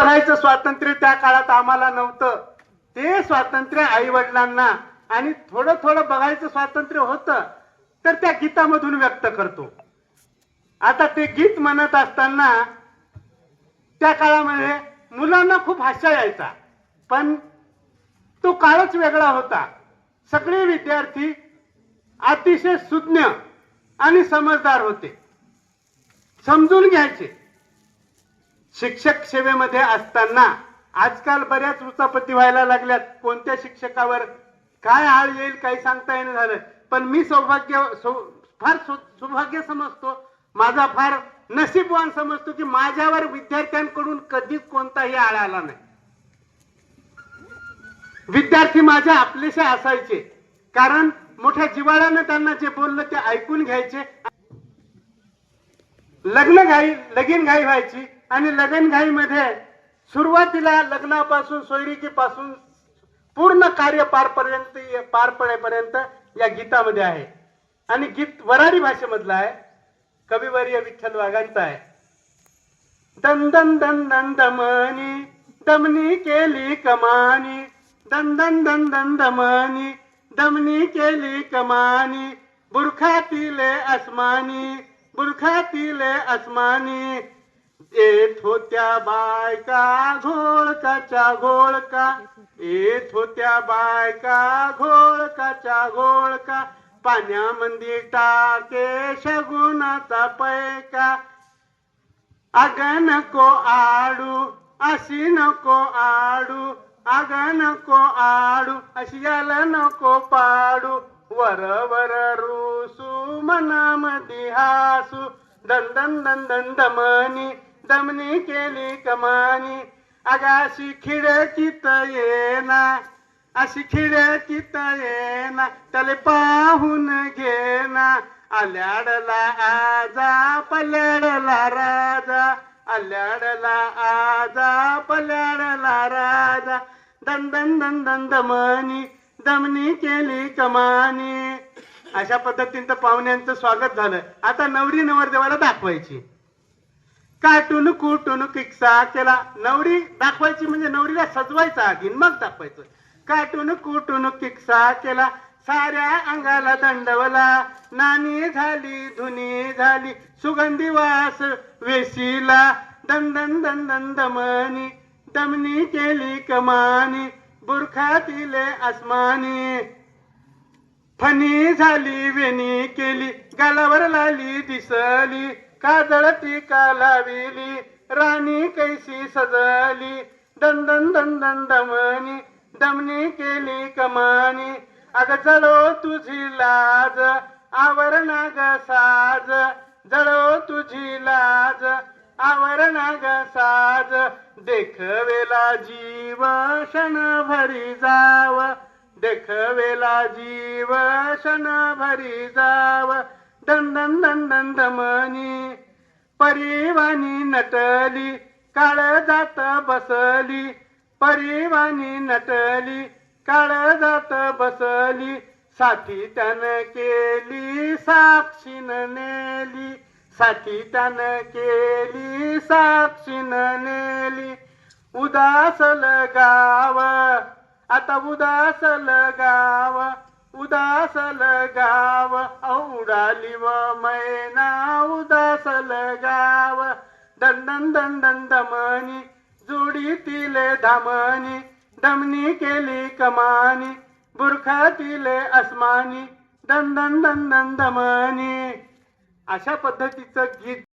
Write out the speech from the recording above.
बघायचं स्वातंत्र्य त्या काळात आम्हाला नव्हतं. ते स्वातंत्र्य आई वडिलांना आणि थोडं थोडं बघायचं स्वातंत्र्य होतं तर त्या गीतामधून व्यक्त करतो. आता ते गीत म्हणत असताना त्या काळामध्ये मुलांना खूप हास्य यायचा पण तो काळच वेगळा होता. सगळे विद्यार्थी अतिशय सुज्ञ आणि समजदार होते. समजून घ्यायचे. शिक्षक सेवेमध्ये असताना आजकाल बऱ्याच उचापती व्हायला लागल्यात. कोणत्या शिक्षकावर काय आळ येईल काही सांगता येणं झालं. पण मी सौभाग्य सौ- फार सौभाग्य समजतो. माझा फार नशीबवान समजतो की माझ्यावर विद्यार्थ्यांकडून कधीच कोणताही आळ आला नाही. विद्यार्थी माझ्या आपलेसे असायचे. कारण मोठ्या जिवाळ्यानं त्यांना जे बोललं ते ऐकून घ्यायचे. लग्न घाई लगीन घाई व्हायची. आणि लगनघाईमध्ये सुरुवातीला लग्नापासून सोयरीकीपासून पूर्ण कार्य पारपर्यंत पार पडेपर्यंत या गीतामध्ये आहे. आणि गीत वराडी भाषेमधलं आहे. कविवर्य विठ्ठल वाघांचा आहे. दन दन दन दन दमनी दमनी केली कमानी. दन दन दन दन दमनी दमनी केली कमानी. बुरखातील अस्मानी बुरखातील अस्मानी येत होत्या बायका घोळकाच्या घोळका. येत होत्या बायका घोळकाच्या घोळका. पाण्यामध्ये टाके शगुनाचा पैका. अग नको आडू अशी नको आडू अग नको आडू अशी याला नको पाडू. वर वर रुसू मनामध्ये हासू. दन दन दन दन दमनी दमनी केली कमानी. अग अशी खिडकीत येना अशी खिडकीत येना त्याला पाहून घेना. आल्याडला आजा पल्याडला राजा. आल्याडला आजा पल्याडला राजा. दन दन दन दन दमनी दमनी केली कमानी. अशा पद्धतीनं पाहुण्यांचं स्वागत झालं. आता नवरी नवरदेवाला दाखवायची. काटून कुटून किक्सा केला. नवरी दाखवायची म्हणजे नवरीला सजवायचा आधी मग दाखवायचं. काटून कुटून किक्सा केला. साऱ्या अंगाला दंडवला. नाणी झाली धुनी झाली. सुगंधी वास वेशीला. दन दन दन दन दमनी. दमनी केली कमानी. बुरखातील आसमानी. फणी झाली वेणी केली गालावर लाली दिसली काजळ ती कालाविली राणी कैसी सजली दंदन दंदन दमनी दमनी केली कमानी. अग जळो तुझी लाज आवरणा ग साज जळो तुझी लाज आवरणा ग साज. देखवेला जीव क्षण भरी जाव देखवेला जीव क्षण भरी जाव. दंदन दंदन धमनी दमनी परिवानी नटली काळ जात बसली परिवानी नटली काळ जात बसली साठी त्यानं केली साक्षीन नेली साठी त्यानं केली साक्षीन नेली. उदासल गाव आता उदासल गाव उदासल गाव औडाली व मैना उदासल गाव दंडन दन दन दमनी जोडीतील धामनी दमनी केली कमानी बुरखातील अस्मानी दंदन दन दन दन दमनी. अशा पद्धतीचं गीत